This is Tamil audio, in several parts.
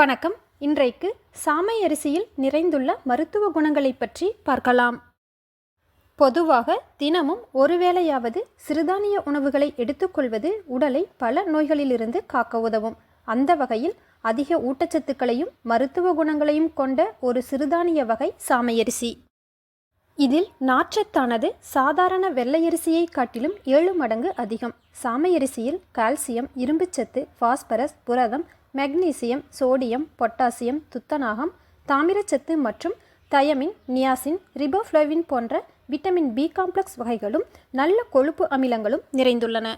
வணக்கம். இன்றைக்கு சாமை அரிசியில் நிறைந்துள்ள மருத்துவ குணங்களை பற்றி பார்க்கலாம். பொதுவாக தினமும் ஒருவேளையாவது சிறுதானிய உணவுகளை எடுத்துக்கொள்வது உடலை பல நோய்களிலிருந்து காக்க உதவும். அந்த வகையில் அதிக ஊட்டச்சத்துக்களையும் மருத்துவ குணங்களையும் கொண்ட ஒரு சிறுதானிய வகை சாமையரிசி. இதில் நாற்றத்தானது சாதாரண வெள்ளையரிசியை காட்டிலும் ஏழு மடங்கு அதிகம். சாமையரிசியில் கால்சியம் இரும்புச்சத்து பாஸ்பரஸ் புரதம் மெக்னீசியம் சோடியம் பொட்டாசியம் துத்தநாகம் தாமிரச்சத்து மற்றும் தயமின் நியாசின் ரிபோஃப்ளவின் போன்ற விட்டமின் பி காம்ப்ளெக்ஸ் வகைகளும் நல்ல கொழுப்பு அமிலங்களும் நிறைந்துள்ளன.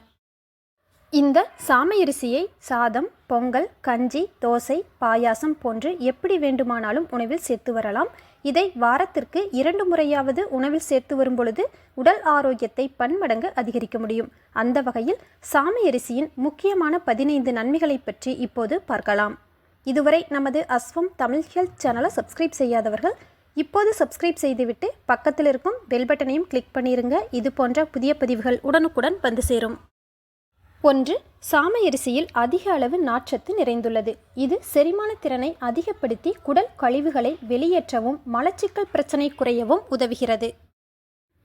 இந்த சாமையரிசியை சாதம் பொங்கல் கஞ்சி தோசை பாயாசம் போன்று எப்படி வேண்டுமானாலும் உணவில் சேர்த்து வரலாம். இதை வாரத்திற்கு இரண்டு முறையாவது உணவில் சேர்த்து வரும்பொழுது உடல் ஆரோக்கியத்தை பன்மடங்கு அதிகரிக்க முடியும். அந்த வகையில் சாமையரிசியின் முக்கியமான பதினைந்து நன்மைகளை பற்றி இப்போது பார்க்கலாம். இதுவரை நமது அஸ்வம் தமிழ் ஹெல்த் சேனலை சப்ஸ்கிரைப் செய்யாதவர்கள் இப்போது சப்ஸ்கிரைப் செய்துவிட்டு பக்கத்தில் இருக்கும் பெல் பட்டனையும் கிளிக் பண்ணிருங்க. இது போன்ற புதிய பதிவுகள் உடனுக்குடன் வந்து சேரும். ஒன்று சாமையரிசியில் அதிக அளவு நார்ச்சத்து நிறைந்துள்ளது. இது செரிமான திறனை அதிகப்படுத்தி குடல் கழிவுகளை வெளியேற்றவும் மலச்சிக்கல் பிரச்சனை குறையவும் உதவுகிறது.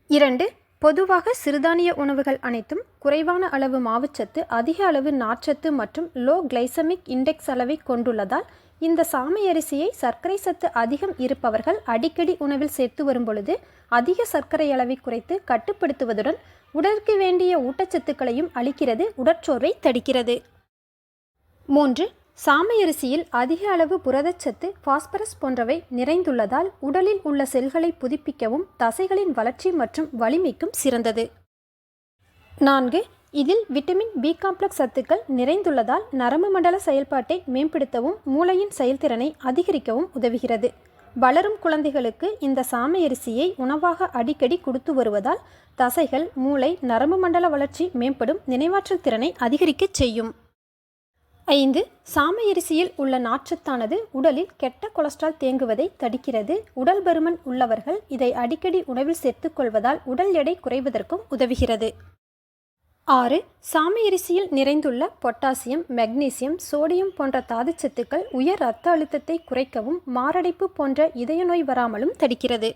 இரண்டு பொதுவாக சிறுதானிய உணவுகள் அனைத்தும் குறைவான அளவு மாவுச்சத்து அதிக அளவு நார்ச்சத்து மற்றும் லோ கிளைசமிக் இண்டெக்ஸ் அளவை கொண்டுள்ளதால் இந்த சாமை அரிசியை சர்க்கரை சத்து அதிகம் இருப்பவர்கள் அடிக்கடி உணவில் சேர்த்து வரும் பொழுது அதிக சர்க்கரை அளவை குறைத்து கட்டுப்படுத்துவதுடன் உடலுக்கு வேண்டிய ஊட்டச்சத்துக்களையும் அளிக்கிறது உடற்சோர்வை தடுக்கிறது. மூன்று சாமையரிசியில் அதிக அளவு புரதச்சத்து பாஸ்பரஸ் போன்றவை நிறைந்துள்ளதால் உடலில் உள்ள செல்களை புதுப்பிக்கவும் தசைகளின் வளர்ச்சி மற்றும் வலிமைக்கும் சிறந்தது. நான்கு இதில் விட்டமின் பி காம்ப்ளெக்ஸ் சத்துக்கள் நிறைந்துள்ளதால் நரம்பு மண்டல செயல்பாட்டை மேம்படுத்தவும் மூளையின் செயல்திறனை அதிகரிக்கவும் உதவுகிறது. வளரும் குழந்தைகளுக்கு இந்த சாமையரிசியை உணவாக அடிக்கடி கொடுத்து வருவதால் தசைகள் மூளை நரம்பு மண்டல வளர்ச்சி மேம்படும் நினைவாற்றல் திறனை அதிகரிக்கச் செய்யும். ஐந்து சாமையரிசியில் உள்ள நாற்றத்தானது உடலில் கெட்ட கொலஸ்ட்ரால் தேங்குவதை தடுக்கிறது. உடல் பருமன் உள்ளவர்கள் இதை அடிக்கடி உணவில் சேர்த்துக்கொள்வதால் உடல் எடை குறைவதற்கும் உதவுகிறது. ஆறு சாமியரிசியில் நிறைந்துள்ள பொட்டாசியம் மெக்னீசியம் சோடியம் போன்ற தாதுச்சத்துக்கள் உயர் இரத்த அழுத்தத்தை குறைக்கவும் மாரடைப்பு போன்ற இதய நோய் வராமலும் தடுக்கிறது.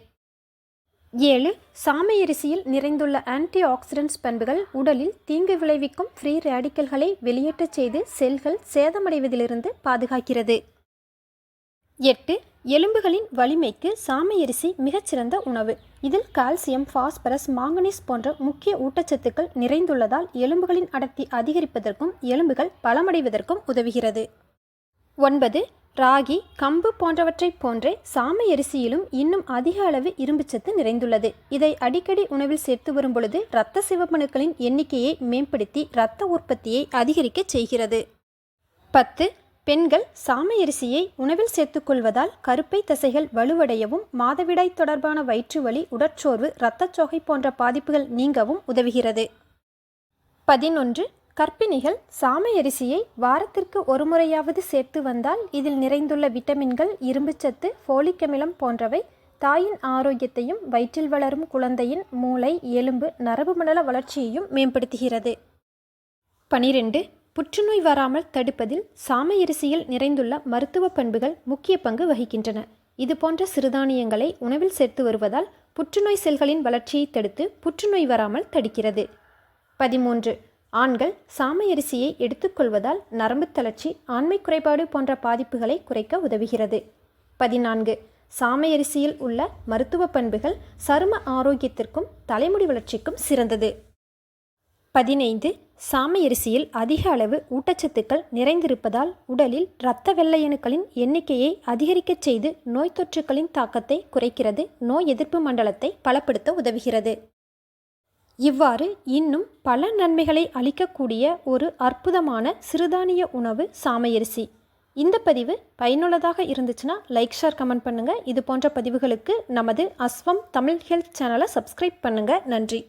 ஏழு சாமியரிசியில் நிறைந்துள்ள ஆன்டி ஆக்சிடென்ட்ஸ் பண்புகள் உடலில் தீங்கு விளைவிக்கும் ஃப்ரீ ரேடிக்கல்களை வெளியேற்றச் செய்து செல்கள் சேதமடைவதிலிருந்து பாதுகாக்கிறது. எட்டு எலும்புகளின் வலிமைக்கு சாமையரிசி மிகச்சிறந்த உணவு. இதில் கால்சியம் பாஸ்பரஸ் மாங்கனீஸ் போன்ற முக்கிய ஊட்டச்சத்துக்கள் நிறைந்துள்ளதால் எலும்புகளின் அடர்த்தி அதிகரிப்பதற்கும் எலும்புகள் பலமடைவதற்கும் உதவுகிறது. ஒன்பது ராகி கம்பு போன்றவற்றைப் போன்றே சாமையரிசியிலும் இன்னும் அதிக அளவு இரும்புச்சத்து நிறைந்துள்ளது. இதை அடிக்கடி உணவில் சேர்த்து வரும் பொழுது இரத்த சிவப்பணுக்களின் எண்ணிக்கையை மேம்படுத்தி இரத்த உற்பத்தியை அதிகரிக்கச் செய்கிறது. பத்து பெண்கள் சாமையரிசியை உணவில் சேர்த்துக்கொள்வதால் கருப்பை தசைகள் வலுவடையவும் மாதவிடாய் தொடர்பான வயிற்று வலி உடற்சோர்வு இரத்தச்சோகை போன்ற பாதிப்புகள் நீங்கவும் உதவுகிறது. பதினொன்று. கர்ப்பிணிகள் சாமையரிசியை வாரத்திற்கு ஒரு முறையாவது சேர்த்து வந்தால் இதில் நிறைந்துள்ள விட்டமின்கள் இரும்புச்சத்து ஃபோலிக் அமிலம் போன்றவை தாயின் ஆரோக்கியத்தையும் வயிற்றில் வளரும் குழந்தையின் மூளை எலும்பு நரம்பு மண்டல வளர்ச்சியையும் மேம்படுத்துகிறது. பனிரெண்டு. புற்றுநோய் வராமல் தடுப்பதில் சாமையரிசியில் நிறைந்துள்ள மருத்துவ பண்புகள் முக்கிய பங்கு வகிக்கின்றன. இது போன்ற சிறுதானியங்களை உணவில் சேர்த்து வருவதால் புற்றுநோய் செல்களின் வளர்ச்சியை தடுத்து புற்றுநோய் வராமல் தடுக்கிறது. பதிமூன்று. ஆண்கள் சாமையரிசியை எடுத்துக்கொள்வதால் நரம்பு தளர்ச்சி ஆண்மை குறைபாடு போன்ற பாதிப்புகளை குறைக்க உதவுகிறது. பதினான்கு. சாமையரிசியில் உள்ள மருத்துவ பண்புகள் சரும ஆரோக்கியத்திற்கும் தலைமுடி வளர்ச்சிக்கும் சிறந்தது. பதினைந்து சாமையரிசியில் அதிக அளவு ஊட்டச்சத்துக்கள் நிறைந்திருப்பதால் உடலில் இரத்த வெள்ளையணுக்களின் எண்ணிக்கையை அதிகரிக்கச் செய்து நோய் தொற்றுக்களின் தாக்கத்தை குறைக்கிறது நோய் எதிர்ப்பு மண்டலத்தை பலப்படுத்த உதவுகிறது. இவ்வாறு இன்னும் பல நன்மைகளை அளிக்கக்கூடிய ஒரு அற்புதமான சிறுதானிய உணவு சாமையரிசி இந்த பதிவு பயனுள்ளதாக இருந்துச்சுன்னா லைக் ஷேர் கமெண்ட் பண்ணுங்கள் இது போன்ற பதிவுகளுக்கு நமது அஸ்வம் தமிழ் ஹெல்த் சேனலை சப்ஸ்கிரைப் பண்ணுங்கள் நன்றி.